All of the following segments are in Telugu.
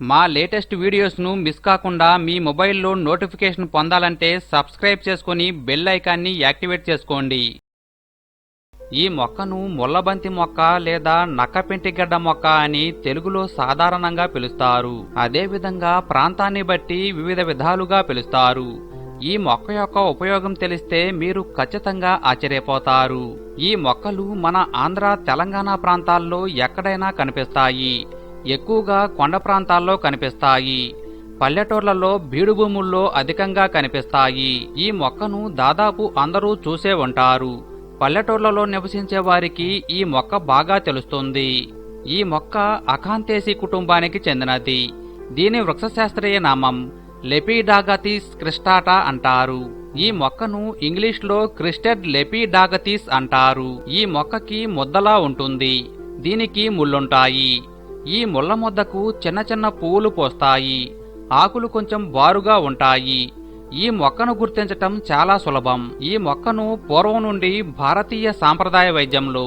మా లేటెస్ట్ వీడియోస్ను మిస్ కాకుండా మీ మొబైల్లో నోటిఫికేషన్ పొందాలంటే సబ్స్క్రైబ్ చేసుకొని బెల్ ఐకాన్ని యాక్టివేట్ చేసుకోండి. ఈ మొక్కను ముల్లబంతి మొక్క లేదా నక్కపెంటిగడ్డ మొక్క అని తెలుగులో సాధారణంగా పిలుస్తారు. అదేవిధంగా ప్రాంతాన్ని బట్టి వివిధ విధాలుగా పిలుస్తారు. ఈ మొక్క యొక్క ఉపయోగం తెలిస్తే మీరు ఖచ్చితంగా ఆశ్చర్యపోతారు. ఈ మొక్కలు మన ఆంధ్ర తెలంగాణ ప్రాంతాల్లో ఎక్కడైనా కనిపిస్తాయి. ఎక్కువగా కొండ ప్రాంతాల్లో కనిపిస్తాయి. పల్లెటూర్లలో బీడుభూముల్లో అధికంగా కనిపిస్తాయి. ఈ మొక్కను దాదాపు అందరూ చూసే ఉంటారు. పల్లెటూర్లలో నివసించే వారికి ఈ మొక్క బాగా తెలుస్తుంది. ఈ మొక్క అకాంతేసి కుటుంబానికి చెందినది. దీని వృక్షశాస్త్రీయ నామం లెపిడాగతీస్ క్రిస్టాటా అంటారు. ఈ మొక్కను ఇంగ్లీష్లో క్రిస్టెడ్ లెపిడాగతీస్ అంటారు. ఈ మొక్కకి ముద్దలా ఉంటుంది. దీనికి ముళ్ళుంటాయి. ఈ ముళ్ళ ముద్దకు చిన్న చిన్న పువ్వులు పోస్తాయి. ఆకులు కొంచెం బారుగా ఉంటాయి. ఈ మొక్కను గుర్తించటం చాలా సులభం. ఈ మొక్కను పూర్వం నుండి భారతీయ సాంప్రదాయ వైద్యంలో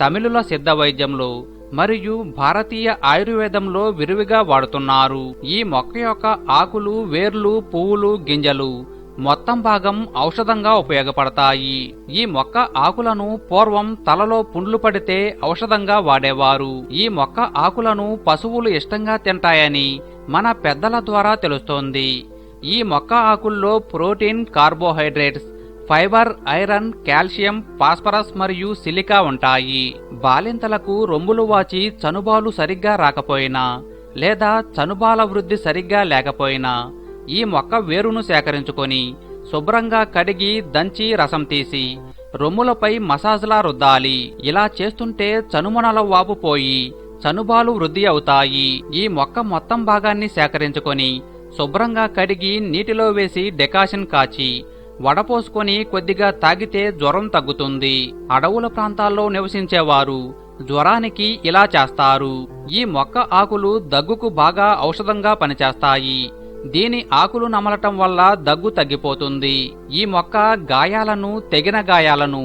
తమిళుల సిద్ధ వైద్యంలో మరియు భారతీయ ఆయుర్వేదంలో విరివిగా వాడుతున్నారు. ఈ మొక్క యొక్క ఆకులు వేర్లు పువ్వులు గింజలు మొత్తం భాగం ఔషధంగా ఉపయోగపడతాయి. ఈ మొక్క ఆకులను పూర్వం తలలో పుండ్లు పడితే ఔషధంగా వాడేవారు. ఈ మొక్క ఆకులను పశువులు ఇష్టంగా తింటాయని మన పెద్దల ద్వారా తెలుస్తోంది. ఈ మొక్క ఆకుల్లో protein carbohydrates fibre iron calcium phosphorus మరియు సిలికా ఉంటాయి. బాలింతలకు రొమ్ములు వాచి చనుబాలు సరిగ్గా రాకపోయినా లేదా చనుబాల వృద్ధి సరిగ్గా లేకపోయినా ఈ మొక్క వేరును సేకరించుకొని శుభ్రంగా కడిగి దంచి రసం తీసి రొమ్ములపై మసాజ్లా రుద్దాలి. ఇలా చేస్తుంటే చనుమనల వాపు పోయి చనుబాలు వృద్ధి అవుతాయి. ఈ మొక్క మొత్తం భాగాన్ని సేకరించుకొని శుభ్రంగా కడిగి నీటిలో వేసి డెకాషన్ కాచి వడపోసుకొని కొద్దిగా తాగితే జ్వరం తగ్గుతుంది. అడవుల ప్రాంతాల్లో నివసించేవారు జ్వరానికి ఇలా చేస్తారు. ఈ మొక్క ఆకులు దగ్గుకు బాగా ఔషధంగా పనిచేస్తాయి. దీని ఆకులు నమలటం వల్ల దగ్గు తగ్గిపోతుంది. ఈ మొక్క గాయాలను తెగిన గాయాలను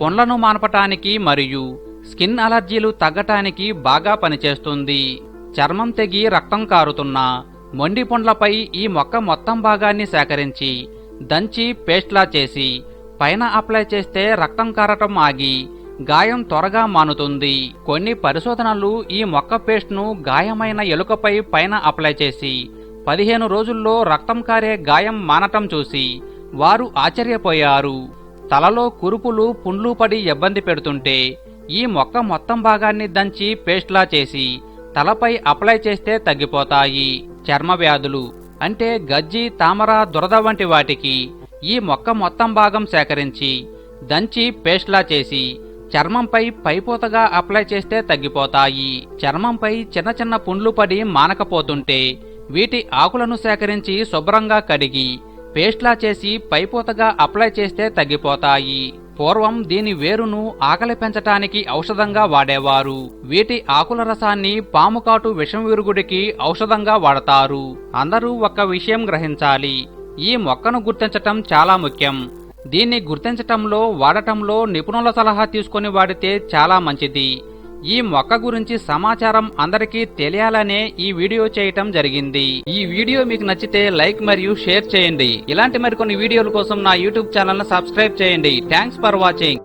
పొండ్లను మానపటానికి మరియు స్కిన్ అలర్జీలు తగ్గటానికి బాగా పనిచేస్తుంది. చర్మం తెగి రక్తం కారుతున్నా మొండి పొండ్లపై ఈ మొక్క మొత్తం భాగాన్ని సేకరించి దంచి పేస్ట్లా చేసి పైన అప్లై చేస్తే రక్తం కారటం ఆగి గాయం త్వరగా మానుతుంది. కొన్ని పరిశోధనలు ఈ మొక్క పేస్ట్ను గాయమైన ఎలుకపై పైన అప్లై చేసి పదిహేను రోజుల్లో రక్తం కారే గాయం మానటం చూసి వారు ఆశ్చర్యపోయారు. తలలో కురుపులు పుండ్లు పడి ఇబ్బంది పెడుతుంటే ఈ మొక్క మొత్తం భాగాన్ని దంచి పేస్ట్లా చేసి తలపై అప్లై చేస్తే తగ్గిపోతాయి. చర్మ వ్యాధులు అంటే గజ్జి తామర దురద వంటి వాటికి ఈ మొక్క మొత్తం భాగం సేకరించి దంచి పేస్ట్లా చేసి చర్మంపై పైపోతగా అప్లై చేస్తే తగ్గిపోతాయి. చర్మంపై చిన్న చిన్న పుండ్లు పడి మానకపోతుంటే వీటి ఆకులను సేకరించి శుభ్రంగా కడిగి పేస్ట్లా చేసి పైపోతగా అప్లై చేస్తే తగ్గిపోతాయి. పూర్వం దీని వేరును ఆకలి పెంచటానికి ఔషధంగా వాడేవారు. వీటి ఆకుల రసాన్ని పాముకాటు విషం విరుగుడికి ఔషధంగా వాడతారు. అందరూ ఒక విషయం గ్రహించాలి. ఈ మొక్కను గుర్తించటం చాలా ముఖ్యం. దీన్ని గుర్తించటంలో వాడటంలో నిపుణుల సలహా తీసుకొని వాడితే చాలా మంచిది. ఈ మొక్క గురించి సమాచారం అందరికీ తెలియాలనే ఈ వీడియో చేయటం జరిగింది. ఈ వీడియో మీకు నచ్చితే లైక్ మరియు షేర్ చేయండి. ఇలాంటి మరికొన్ని వీడియోల కోసం నా యూట్యూబ్ ఛానల్ సబ్స్క్రైబ్ చేయండి. Thanks for watching.